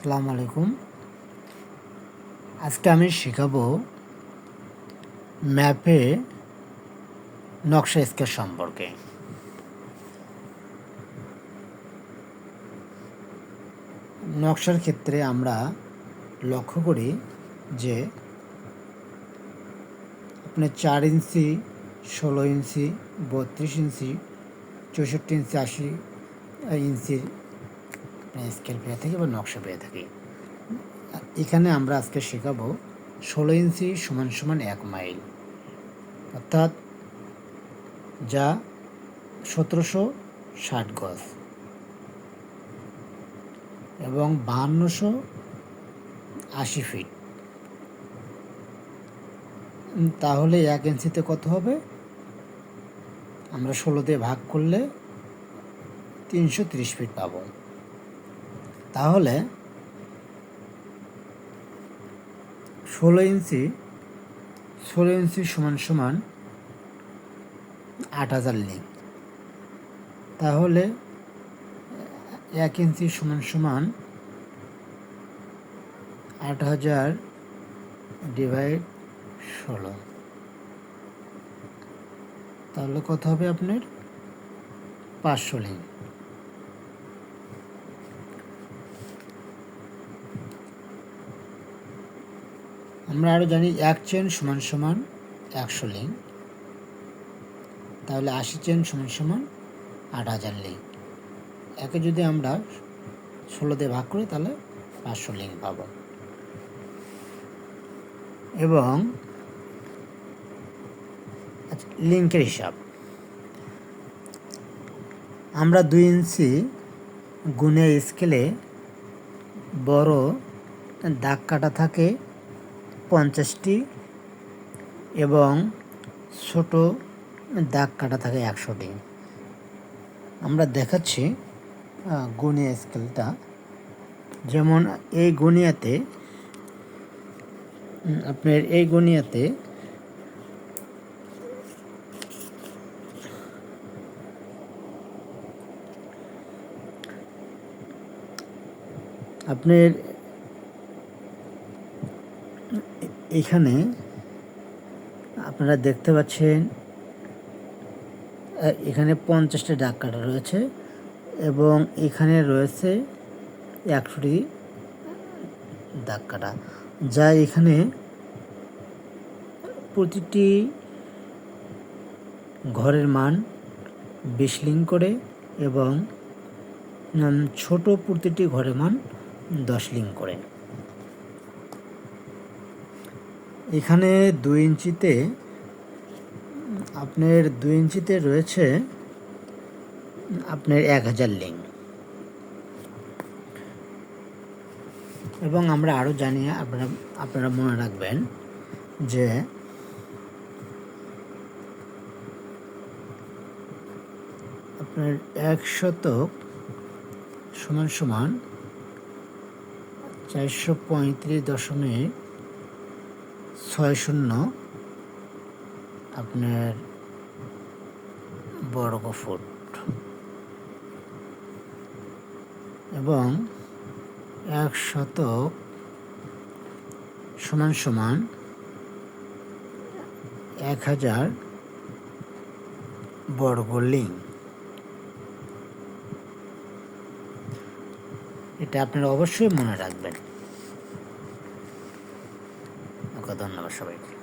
আসসালামু আলাইকুম। আজকে আমি শেখাবো ম্যাপে নকশা স্কেচ সম্পর্কে। নকশার ক্ষেত্রে আমরা লক্ষ্য করি যে আপনি চার ইঞ্চি, ষোলো ইঞ্চি, বত্রিশ ইঞ্চি, চৌষট্টি ইঞ্চি, আশি ইঞ্চির স্কেল পেয়ে থাকি বা নকশা পেয়ে থাকি। এখানে আমরা আজকে শেখাবো ষোলো ইঞ্চি সমান সমান এক মাইল। অর্থাৎ যা সতেরোশো ষাট গজ। এবং বাহান্নশো আশি ফিট। তাহলে এক ইঞ্চিতে কত হবে? আমরা ষোলো দিয়ে ভাগ করলে তিনশো ত্রিশ ফিট পাবো। তাহলে ষোলো ইঞ্চি ষোলো ইঞ্চি সমান সমান আট হাজার লিঙ্ক। তাহলে এক ইঞ্চি সমান সমান আট হাজার ডিভাইড ষোলো। তাহলে কত হবে আপনার? পাঁচশো লিঙ্ক। আমরা আরও জানি এক চেন সমান সমান একশো লিঙ্ক তাহলে আশি চেন সমান সমান আট হাজার লিঙ্ক একে যদি আমরা ষোলো দিয়ে ভাগ করি তাহলে পাঁচশো লিঙ্ক পাব। এবং আচ্ছা, লিঙ্কের হিসাব। আমরা দুই ইঞ্চি গুনে স্কেলে বড় দাগ কাটা থাকে পঞ্চাশটি এবং ছোট দাগ কাটা থাকে একশোটি। আমরা দেখাচ্ছি গুনিয়া স্কেলটা। যেমন এই গুনিয়াতে আপনার এই গুনিয়াতে আপনার এখানে আপনারা দেখতে পাচ্ছেন এখানে পঞ্চাশটা ডাক কাটা রয়েছে এবং এখানে রয়েছে একশোটি দাগ কাটা, যা এখানে প্রতিটি ঘরের মান বিশ লিঙ্ক করে এবং ছোট প্রতিটি ঘরের মান দশ লিঙ্ক করে। এখানে দুই ইঞ্চিতে, আপনার দুই ইঞ্চিতে রয়েছে আপনার এক হাজার লিঙ্ক এবং আমরা আরও জানি, আপনারা আপনারা মনে রাখবেন যে আপনার এক শতক সমান সমান চারশো পঁয়ত্রিশ দশমিক ছয় শূন্য। আপনার বর্গ ফুট এবং এক শতক সমান সমান এক হাজার বর্গ লিঙ্ক এটা আপনারা অবশ্যই মনে রাখবেন। ধন্যবাদ সবাইকে।